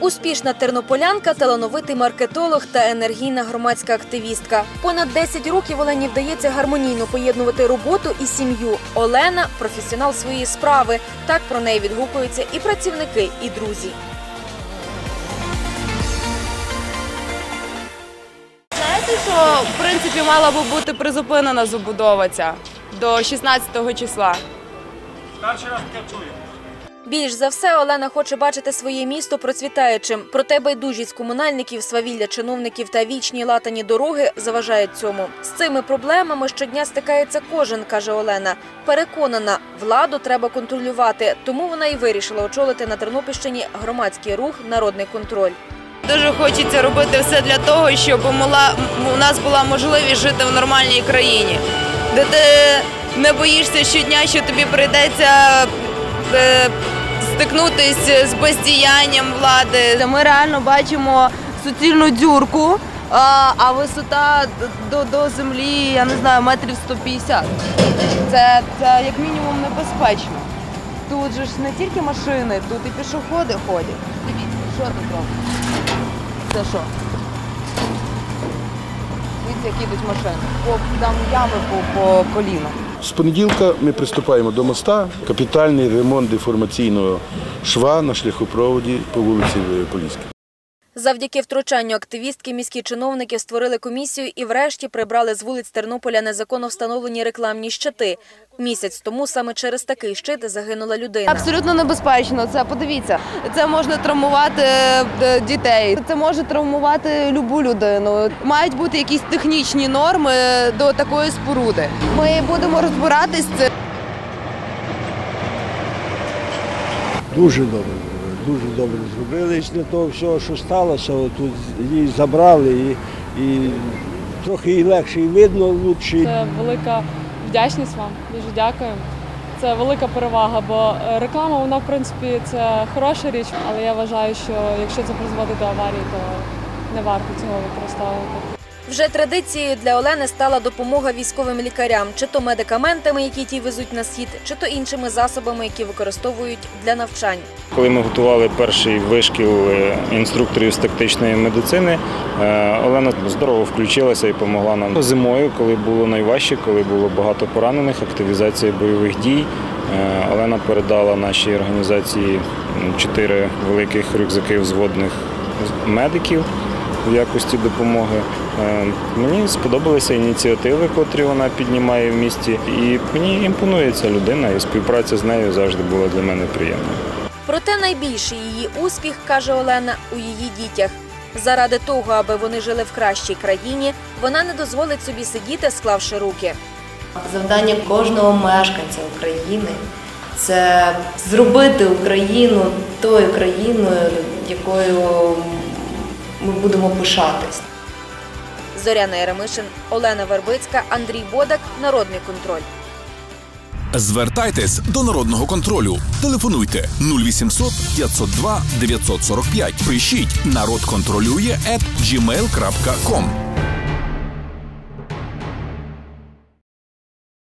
Успішна тернополянка, талановитий маркетолог та енергійна громадська активістка. Понад 10 років Олені вдається гармонійно поєднувати роботу і сім'ю. Олена професіонал своєї справи. Так про неї відгукуються і працівники, і друзі. Знаєте, що в принципі мала би бути призупинена забудова ця до 16 числа. Більш за все, Олена хоче бачити своє місто процвітаючим. Проте байдужість комунальників, свавілля чиновників та вічні латані дороги заважають цьому. З цими проблемами щодня стикається кожен, каже Олена. Переконана, владу треба контролювати, тому вона і вирішила очолити на Тернопільщині громадський рух Народний контроль. Дуже хочеться робити все для того, щоб у нас була можливість жити в нормальній країні, де ти не боїшся щодня, що тобі прийдеться стикнутися з бездіянням влади. Ми реально бачимо суцільну дзюрку, а, висота до, до землі, я не знаю, метрів 150. Це, це як мінімум небезпечно. Тут же ж не тільки машини, тут і пішоходи ходять. Дивіться, що тут робить? Це що? Дивіться, які йдуть машини. Там ями по, по коліна. З понеділка ми приступаємо до моста. Капітальний ремонт деформаційного шва на шляхопроводі по вулиці Поліській. Завдяки втручанню активістки міські чиновники створили комісію і врешті прибрали з вулиць Тернополя незаконно встановлені рекламні щити. Місяць тому саме через такий щит загинула людина. Абсолютно небезпечно. Це подивіться, це можна травмувати е, дітей. Це може травмувати любу людину. Мають бути якісь технічні норми до такої споруди. Ми будемо розбиратись з цим. Дуже добре дуже добре зробили. Після того всього, що сталося, тут її забрали і, і трохи і легше, і видно лучше. Це велика вдячність вам. Дуже дякую. Це велика перевага, бо е, реклама, вона в принципі це хороша річ, але я вважаю, що якщо це призводить до аварії, то не варто цього використовувати. Вже традицією для Олени стала допомога військовим лікарям, чи то медикаментами, які ті везуть на схід, чи то іншими засобами, які використовують для навчань. Коли ми готували перший вишкіл е, інструкторів з тактичної медицини, е, Олена здорово включилася і допомогла нам зимою, коли було найважче, коли було багато поранених, активізація бойових дій. Е, Олена передала нашій організації чотири великих рюкзаки взводних медиків в якості допомоги. Е, Мені сподобалися ініціативи, котрі вона піднімає в місті, і мені імпонує ця людина, і співпраця з нею завжди була для мене приємною. Проте найбільший її успіх, каже Олена, у її дітях. Заради того, аби вони жили в кращій країні, вона не дозволить собі сидіти, склавши руки. Завдання кожного мешканця України це зробити Україну тою країною, якою ми будемо пишатись. Зоряна Яремишин, Олена Вербицька, Андрій Бодак, Народний контроль. Звертайтесь до народного контролю. Телефонуйте 0800 502 945. Пишіть народ контролює at gmail.com.